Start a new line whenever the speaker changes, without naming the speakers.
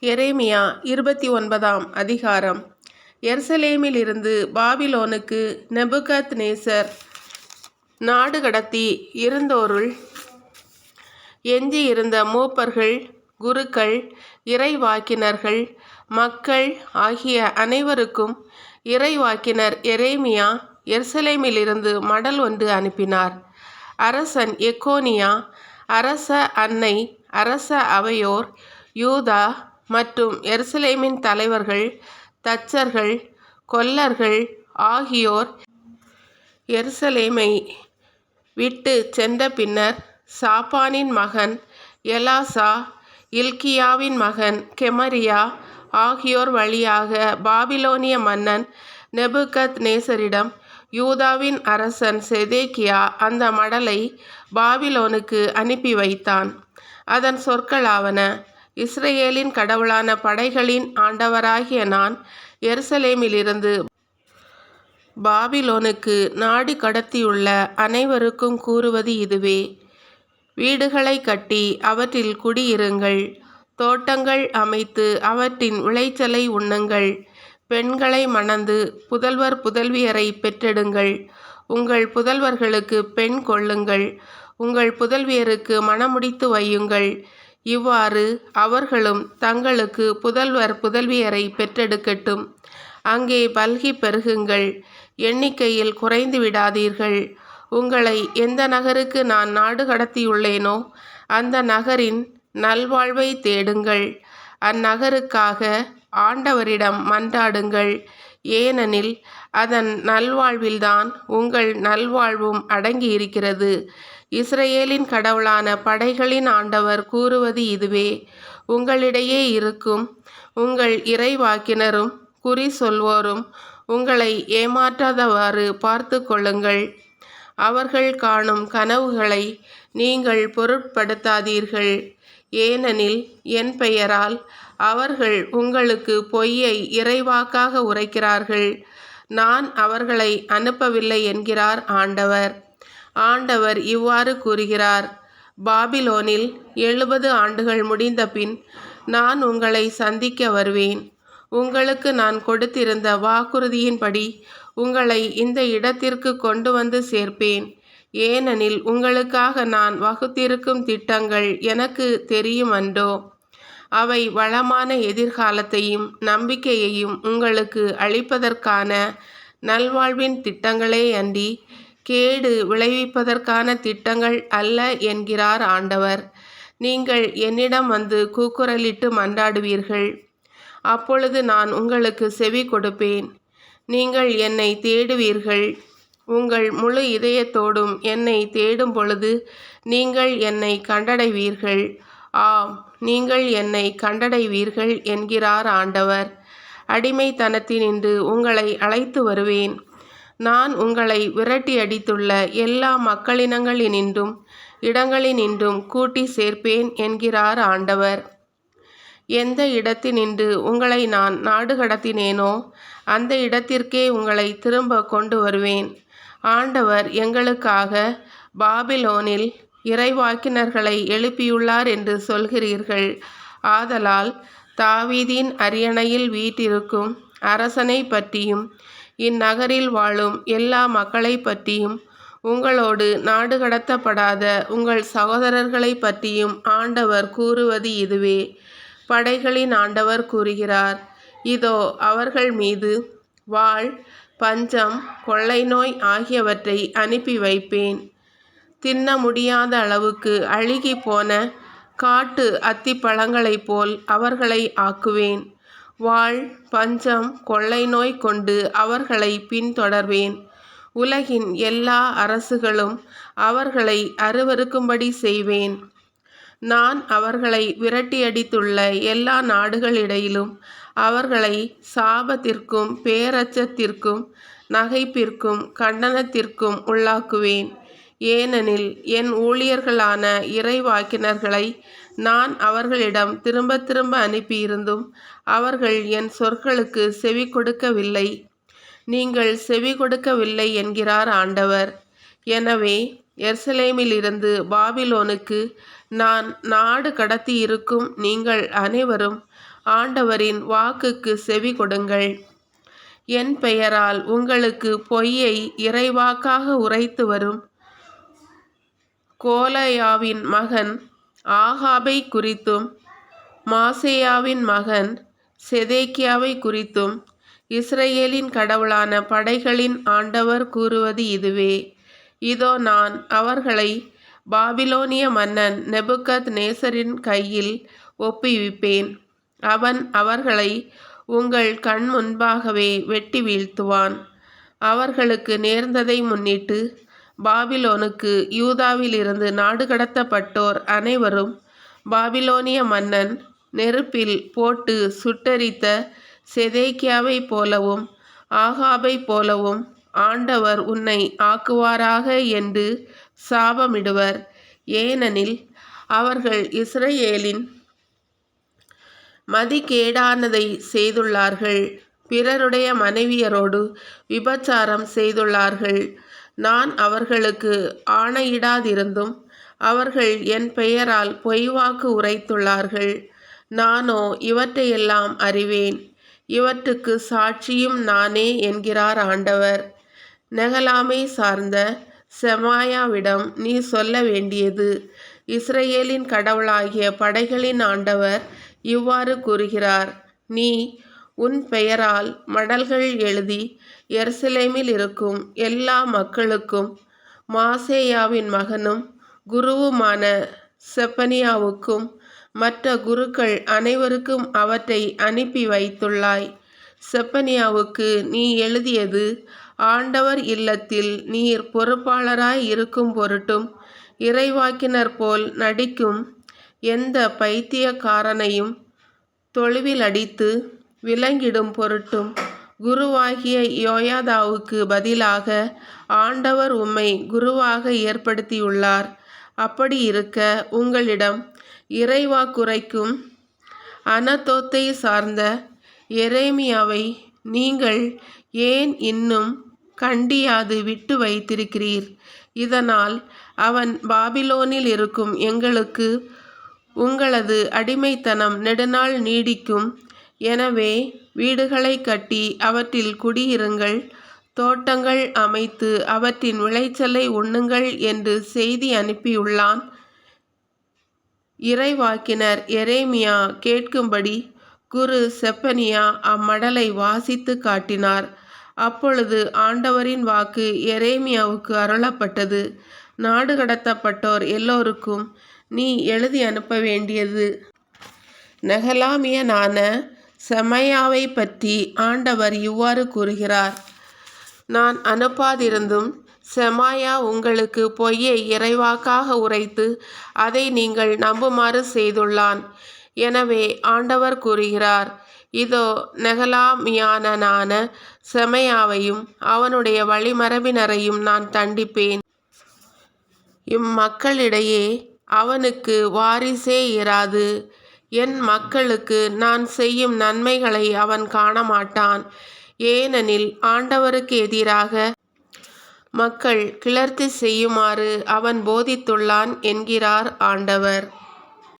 எரேமியா இருபத்தி ஒன்பதாம் அதிகாரம். எர்சலேமிலிருந்து பாபிலோனுக்கு நெபுகத் நேசர் நாடு கடத்தி இருந்தோருள் எஞ்சியிருந்த மூப்பர்கள் குருக்கள் இறைவாக்கினர்கள் மக்கள் ஆகிய அனைவருக்கும் இறைவாக்கினர் எரேமியா எருசலேமிலிருந்து மடல் ஒன்று அனுப்பினார். அரசன் எக்கோனியா அரச அன்னை அரச அவையோர் யூதா மற்றும் எருசலேமின் தலைவர்கள் தச்சர்கள் கொல்லர்கள் ஆகியோர் எருசலேமை விட்டு சென்ற பின்னர் சாப்பானின் மகன் எலாசா இல்கியாவின் மகன் கெமரியா ஆகியோர் வழியாக பாபிலோனிய மன்னன் நெபுகத் நேசரிடம் யூதாவின் அரசன் செதேக்கியா அந்த மடலை பாபிலோனுக்கு அனுப்பி வைத்தான். அதன் சொற்களாவன இஸ்ரேலின் கடவுளான படைகளின் ஆண்டவராகிய நான் எருசலேமிலிருந்து பாபிலோனுக்கு நாடு கடத்தியுள்ள அனைவருக்கும் கூறுவது இதுவே. வீடுகளை கட்டி அவற்றில் குடியிருங்கள். தோட்டங்கள் அமைத்து அவற்றின் விளைச்சலை உண்ணுங்கள். பெண்களை மணந்து புதல்வர் புதல்வியரை பெற்றெடுங்கள். உங்கள் புதல்வர்களுக்கு பெண் கொள்ளுங்கள். உங்கள் புதல்வியருக்கு மணமுடித்து வையுங்கள். இவ்வாறு அவர்களும் தங்களுக்கு புதல்வர் புதல்வியரை பெற்றெடுக்கட்டும். அங்கே பல்கி பெருகுங்கள். எண்ணிக்கையில் குறைந்து விடாதீர்கள். உங்களை எந்த நகருக்கு நான் நாடு கடத்தியுள்ளேனோ அந்த நகரின் நல்வாழ்வை தேடுங்கள். அந்நகருக்காக ஆண்டவரிடம் மன்றாடுங்கள். ஏனெனில் அதன் நல்வாழ்வில்தான் உங்கள் நல்வாழ்வும் அடங்கியிருக்கிறது. இஸ்ரேலின் கடவுளான படைகளின் ஆண்டவர் கூறுவது இதுவே. உங்களிடையே இருக்கும் உங்கள் இறைவாக்கினரும் குறி சொல்வோரும் உங்களை ஏமாற்றாதவாறு பார்த்து கொள்ளுங்கள். அவர்கள் காணும் கனவுகளை நீங்கள் பொருட்படுத்தாதீர்கள். ஏனெனில் என் பெயரால் அவர்கள் உங்களுக்கு பொய்யை இறைவாக்காக உரைக்கிறார்கள். நான் அவர்களை அனுப்பவில்லை என்கிறார் ஆண்டவர். ஆண்டவர் இவ்வாறு கூறுகிறார் பாபிலோனில் எழுபது ஆண்டுகள் முடிந்த பின் நான் உங்களை சந்திக்க வருவேன். உங்களுக்கு நான் கொடுத்திருந்த வாக்குறுதியின்படி உங்களை இந்த இடத்திற்கு கொண்டு வந்து சேர்ப்பேன். ஏனெனில் உங்களுக்காக நான் வகுத்திருக்கும் திட்டங்கள் எனக்கு தெரியும் அன்றோ அவை வளமான எதிர்காலத்தையும் நம்பிக்கையையும் உங்களுக்கு அளிப்பதற்கான நல்வாழ்வின் திட்டங்களே அன்றி கேடு விளைவிப்பதற்கான திட்டங்கள் அல்ல என்கிறார் ஆண்டவர். நீங்கள் என்னிடம் வந்து கூக்குரலிட்டு மன்றாடுவீர்கள். அப்பொழுது நான் உங்களுக்கு செவி கொடுப்பேன். நீங்கள் என்னை தேடுவீர்கள். உங்கள் முழு இதயத்தோடும் என்னை தேடும் பொழுது நீங்கள் என்னை கண்டடைவீர்கள். ஆம் நீங்கள் என்னை கண்டடைவீர்கள் என்கிறார் ஆண்டவர். அடிமைத்தனத்தினின்று உங்களை அழைத்து வருவேன். நான் உங்களை விரட்டி அடித்துள்ள எல்லா மக்களினங்களினின்றும் இடங்களினின்றும் கூட்டி சேர்ப்பேன் என்கிறார் ஆண்டவர். எந்த இடத்தினின்று உங்களை நான் நாடு கடத்தினேனோ அந்த இடத்திற்கே உங்களை திரும்ப கொண்டு வருவேன். ஆண்டவர் எங்களுக்காக பாபிலோனில் இறைவாக்கினர்களை எழுப்பியுள்ளார் என்று சொல்கிறீர்கள். ஆதலால் தாவீதின் அரியணையில் வீட்டிருக்கும் அரசனை பற்றியும் இந்நகரில் வாழும் எல்லா மக்களை பற்றியும் உங்களோடு நாடு கடத்தப்படாத உங்கள் சகோதரர்களை பற்றியும் ஆண்டவர் கூறுவது இதுவே. படைகளின் ஆண்டவர் கூறுகிறார் இதோ அவர்கள் மீது வாழ் பஞ்சம் கொள்ளை நோய் ஆகியவற்றை அனுப்பி வைப்பேன். தின்ன முடியாத அளவுக்கு அழுகி போன காட்டு அத்திப்பழங்களைப் போல் அவர்களை ஆக்குவேன். வாழ் பஞ்சம் கொள்ளை நோய் கொண்டு அவர்களை பின்தொடர்வேன். உலகின் எல்லா அரசுகளும் அவர்களை அருவருக்கும்படி செய்வேன். நான் அவர்களை விரட்டியடித்துள்ள எல்லா நாடுகளிடையிலும் அவர்களை சாபத்திற்கும் பேரச்சத்திற்கும் நகைப்பிற்கும் கண்டனத்திற்கும் உள்ளாக்குவேன். ஏனெனில் என் ஊழியர்களான இறைவாக்கினர்களை நான் அவர்களிடம் திரும்ப திரும்ப அனுப்பியிருந்தும் அவர்கள் என் சொற்களுக்கு செவி கொடுக்கவில்லை. நீங்கள் செவி கொடுக்கவில்லை என்கிறார் ஆண்டவர். எனவே எர்சலேமிலிருந்து பாபிலோனுக்கு நான் நாடு கடத்தி இருக்கும் நீங்கள் அனைவரும் ஆண்டவரின் வாக்குக்கு செவி கொடுங்கள். என் பெயரால் உங்களுக்கு பொய்யை இறைவாக்காக உரைத்து வரும் கோலையாவின் மகன் ஆகாபை குறித்தும் மாசேயாவின் மகன் செதேக்கியாவை குறித்தும் இஸ்ரேலின் கடவுளான படைகளின் ஆண்டவர் கூறுவது இதுவே. இதோ நான் அவர்களை பாபிலோனிய மன்னன் நெபுகத் நேசரின் கையில் ஒப்புவிப்பேன். அவன் அவர்களை உங்கள் கண் முன்பாகவே வெட்டி வீழ்த்துவான். அவர்களுக்கு நேர்ந்ததை முன்னிட்டு பாபிலோனுக்கு யூதாவிலிருந்து நாடு கடத்தப்பட்டோர் அனைவரும் பாபிலோனிய மன்னன் நெருப்பில் போட்டு சுட்டரித்த செதேக்கியாவைப் போலவும் ஆகாபைப் போலவும் ஆண்டவர் உன்னை ஆக்குவாராக என்று சாபமிடுவர். ஏனெனில் அவர்கள் இஸ்ரேலின் மதிகேடானதை செய்துள்ளார்கள். பிறருடைய மனைவியரோடு விபச்சாரம் செய்துள்ளார்கள். நான் அவர்களுக்கு ஆணையிடாதிருந்தும் அவர்கள் என் பெயரால் பொய்வாக்கு உரைத்துள்ளார்கள். நானோ இவற்றையெல்லாம் அறிவேன். இவற்றுக்கு சாட்சியும் நானே என்கிறார் ஆண்டவர். நெகலாமை சார்ந்த செமாயாவிடம் நீ சொல்ல வேண்டியது. இஸ்ரேலின் கடவுளாகிய படைகளின் ஆண்டவர் இவ்வாறு கூறுகிறார். நீ உன் பெயரால் மடல்கள் எழுதி எருசலேமில் இருக்கும் எல்லா மக்களுக்கும் மாசேயாவின் மகனும் குருவுமான செப்பனியாவுக்கும் மற்ற குருக்கள் அனைவருக்கும் அவற்றை அனுப்பி வைத்துள்ளாய். செப்பனியாவுக்கு நீ எழுதியது ஆண்டவர் இல்லத்தில் நீர் பொறுப்பாளராய் இருக்கும் பொருட்டும் இறைவாக்கினர் போல் நடிக்கும் எந்த பைத்தியக்காரனையும் தொழுவில் அடித்து விலங்கிடும் பொருட்டும். குருவாகிய யோயாதாவுக்கு பதிலாக ஆண்டவர் உம்மை குருவாக ஏற்படுத்தியுள்ளார். அப்படி இருக்க உங்களிடம் இறைவா குறைக்கும் அனதோத்தை சார்ந்த எரேமியாவை நீங்கள் ஏன் இன்னும் கண்டியாது விட்டு வைத்திருக்கிறீர்? இதனால் அவன் பாபிலோனில் இருக்கும் எங்களுக்கு உங்களது அடிமைத்தனம் நெடுநாள் நீடிக்கும். எனவே வீடுகளை கட்டி அவற்றில் குடியிருங்கள். தோட்டங்கள் அமைத்து அவற்றின் விளைச்சலை உண்ணுங்கள் என்று செய்தி அனுப்பியுள்ளான். இறைவாக்கினர் எரேமியா கேட்கும்படி குரு செப்பனியா அம்மடலை வாசித்து காட்டினார். அப்பொழுது ஆண்டவரின் வாக்கு எரேமியாவுக்கு அருளப்பட்டது. நாடு கடத்தப்பட்டோர் எல்லோருக்கும் நீ எழுதி அனுப்ப வேண்டியது. நகலாமியனான செமையாவை பற்றி ஆண்டவர் இவ்வாறு கூறுகிறார். நான் அனுப்பாதிருந்தும் செமாயா உங்களுக்கு பொய்யை இறைவாக்காக உரைத்து அதை நீங்கள் நம்புமாறு செய்துள்ளான். எனவே ஆண்டவர் கூறுகிறார் இதோ நெகலாமியானனான செமையாவையும் அவனுடைய வழிமரபினரையும் நான் தண்டிப்பேன். இம்மக்களிடையே அவனுக்கு வாரிசே இராது. என் மக்களுக்கு நான் செய்யும் நன்மைகளை அவன் காணமாட்டான். ஏனெனில் ஆண்டவருக்கு எதிராக மக்கள் கிளர்த்தி செய்யுமாறு அவன் போதித்துள்ளான் என்கிறார் ஆண்டவர்.